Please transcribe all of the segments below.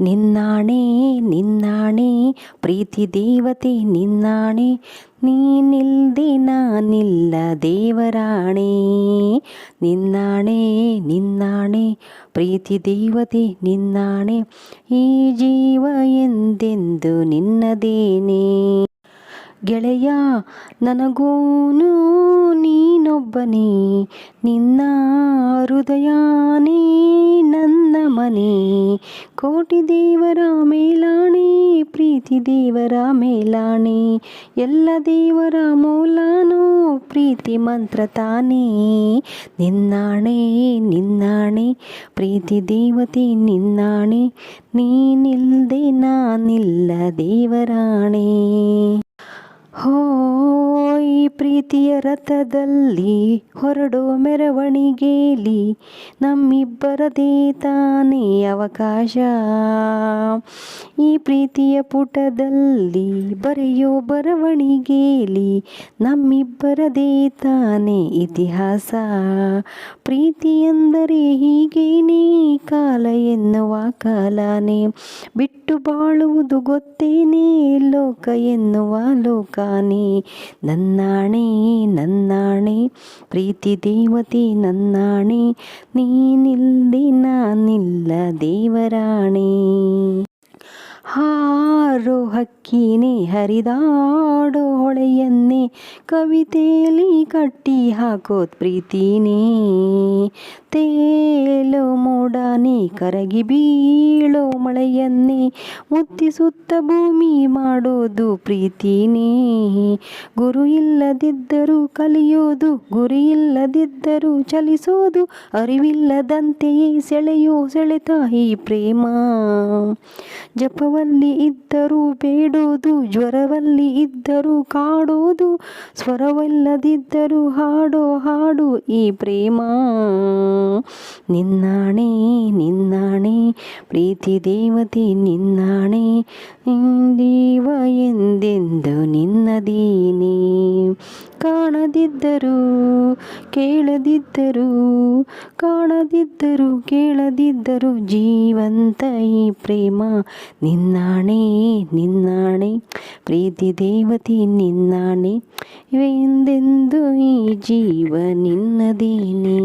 ನಿನ್ನಾಣೆ ನಿನ್ನಾಣೆ, ಪ್ರೀತಿ ದೇವತೆ, ನಿನ್ನಾಣೆ. ನೀನಿಲ್ದೆ ನಾನಿಲ್ಲ ದೇವರಾಣೆ. ನಿನ್ನಾಣೆ ನಿನ್ನಾಣೆ, ಪ್ರೀತಿ ದೇವತೆ, ನಿನ್ನಾಣೆ. ಈ ಜೀವ ಎಂದೆಂದು ನಿನ್ನದೇನೆ. ಗೆಳೆಯ, ನನಗೂನು ನೀನೊಬ್ಬನೇ. ನಿನ್ನ ಹೃದಯನೇ ನನ್ನ ಮನೆ. ಕೋಟಿ ದೇವರ ಮೇಲಾಣೆ, ಪ್ರೀತಿ ದೇವರ ಮೇಲಾಣೆ. ಎಲ್ಲ ದೇವರ ಮೂಲಾನು ಪ್ರೀತಿ ಮಂತ್ರ ತಾನೇ. ನಿನ್ನಾಣೆ ನಿನ್ನಾಣೆ, ಪ್ರೀತಿ ದೇವತೆ ನಿನ್ನಾಣೆ. ನೀನಿಲ್ದೆ ನಾನಿಲ್ಲ ದೇವರಾಣೆ. ಹೋ ಪ್ರೀತಿಯ ರಥದಲ್ಲಿ ಹೊರಡೋ ಮೆರವಣಿಗೆಯಲ್ಲಿ ನಮ್ಮಿಬ್ಬರದೇ ತಾನೇ ಅವಕಾಶ. ಈ ಪ್ರೀತಿಯ ಪುಟದಲ್ಲಿ ಬರೆಯೋ ಬರವಣಿಗೆಯಲ್ಲಿ ನಮ್ಮಿಬ್ಬರದೇ ತಾನೇ ಇತಿಹಾಸ. ಪ್ರೀತಿ ಎಂದರೆ ಹೀಗೇನೇ? ಕಾಲ ಎನ್ನುವ ಕಾಲನೇ. ಬಿಟ್ಟು ಬಾಳುವುದು ಗೊತ್ತೇನೆ? ಲೋಕ ಎನ್ನುವ ಲೋಕಾನೇ. ನನ್ನಾಣೆ ನನ್ನಾಣೆ. ಪ್ರೀತಿ ದೇವತೆ ನನ್ನಾಣೆ. ನೀನಿಲ್ದೆ ನಾನಿಲ್ಲ ದೇವರಾಣೆ. ಹಾರೋ ಹಕ್ಕಿನೇ ಹರಿದಾಡೋ ಹೊಳೆಯನ್ನೇ ಕವಿತೆಯಲ್ಲಿ ಕಟ್ಟಿ ಹಾಕೋದ್ ಪ್ರೀತಿನೇ. ತೇಲೋ ಮೋಡಾನೆ ಕರಗಿ ಬೀಳೋ ಮಳೆಯನ್ನೇ ಮುತ್ತಿಸುತ್ತ ಭೂಮಿ ಮಾಡೋದು ಪ್ರೀತಿನೇ. ಗುರು ಇಲ್ಲದಿದ್ದರೂ ಕಲಿಯೋದು, ಗುರಿ ಇಲ್ಲದಿದ್ದರೂ ಚಲಿಸೋದು, ಅರಿವಿಲ್ಲದಂತೆಯೇ ಸೆಳೆಯೋ ಸೆಳೆತಾಯಿ ಪ್ರೇಮ. ಜಪವಲ್ಲಿ ಇದ್ದರೂ ಬೇಡೋದು ಜ್ವರವಲ್ಲಿ ಇದ್ದರೂ ಕಾಡೋದು ಸ್ವರವಲ್ಲದಿದ್ದರೂ ಹಾಡೋ ಹಾಡು ಈ ಪ್ರೇಮ. ನಿನ್ನಾಣೆ ನಿನ್ನಾಣೆ, ಪ್ರೀತಿ ದೇವತೆ ನಿನ್ನಾಣೆ ಎಂದೆಂದು ನಿನ್ನದೀನೇ. ಕಾಣದಿದ್ದರೂ ಕೇಳದಿದ್ದರೂ ಕಾಣದಿದ್ದರೂ ಕೇಳದಿದ್ದರೂ ಜೀವಂತ ಈ ಪ್ರೇಮ. ನಿನ್ನಾಣೆ ನಿನ್ನಾಣೆ, ಪ್ರೀತಿ ದೇವತೆ ನಿನ್ನಾಣೆ. ಇವೆಂದೆಂದು ಈ ಜೀವ ನಿನ್ನದೇನೆ.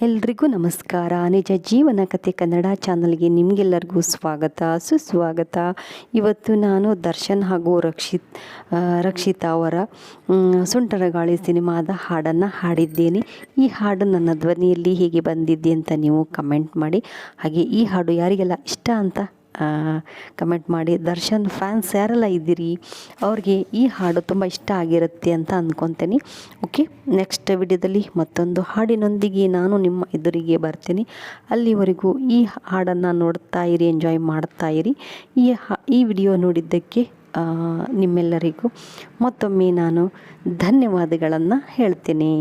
ಎಲ್ರಿಗೂ ನಮಸ್ಕಾರ. ನಿಜ ಜೀವನ ಕಥೆ ಕನ್ನಡ ಚಾನಲ್ಗೆ ನಿಮಗೆಲ್ಲರಿಗೂ ಸ್ವಾಗತ. ಸುಸ್ವಾಗತ. ಇವತ್ತು ನಾನು ದರ್ಶನ್ ಹಾಗೂ ರಕ್ಷಿತ್ ರಕ್ಷಿತ ಅವರ ಸುಂಟರಗಾಳಿ ಸುಂಟರ ಗಾಳಿ ಸಿನಿಮಾದ ಹಾಡನ್ನು ಹಾಡಿದ್ದೇನೆ. ಈ ಹಾಡು ನನ್ನ ಧ್ವನಿಯಲ್ಲಿ ಹೇಗೆ ಬಂದಿದ್ದೆ ಅಂತ ನೀವು ಕಮೆಂಟ್ ಮಾಡಿ. ಹಾಗೆ ಈ ಹಾಡು ಯಾರಿಗೆಲ್ಲ ಇಷ್ಟ ಅಂತ ಕಮೆಂಟ್ ಮಾಡಿ, ದರ್ಶನ್ ಫ್ಯಾನ್ಸ್ ಯಾರೆಲ್ಲ ಇದ್ದೀರಿ? ಅವ್ರಿಗೆ ಈ ಹಾಡು ತುಂಬ ಇಷ್ಟ ಆಗಿರುತ್ತೆ ಅಂತ ಅಂದ್ಕೊತೀನಿ ಓಕೆ ನೆಕ್ಸ್ಟ್ ವಿಡಿಯೋದಲ್ಲಿ ಮತ್ತೊಂದು ಹಾಡಿನೊಂದಿಗೆ ನಾನು ನಿಮ್ಮ ಎದುರಿಗೆ ಬರ್ತೀನಿ. ಅಲ್ಲಿವರೆಗೂ ಈ ಹಾಡನ್ನು ನೋಡ್ತಾ ಇರಿ ಎಂಜಾಯ್ ಮಾಡ್ತಾ ಇರಿ. ಈ ಈ ವಿಡಿಯೋ ನೋಡಿದ್ದಕ್ಕೆ ನಿಮ್ಮೆಲ್ಲರಿಗೂ ಮತ್ತೊಮ್ಮೆ ನಾನು ಧನ್ಯವಾದಗಳನ್ನು ಹೇಳ್ತೇನೆ.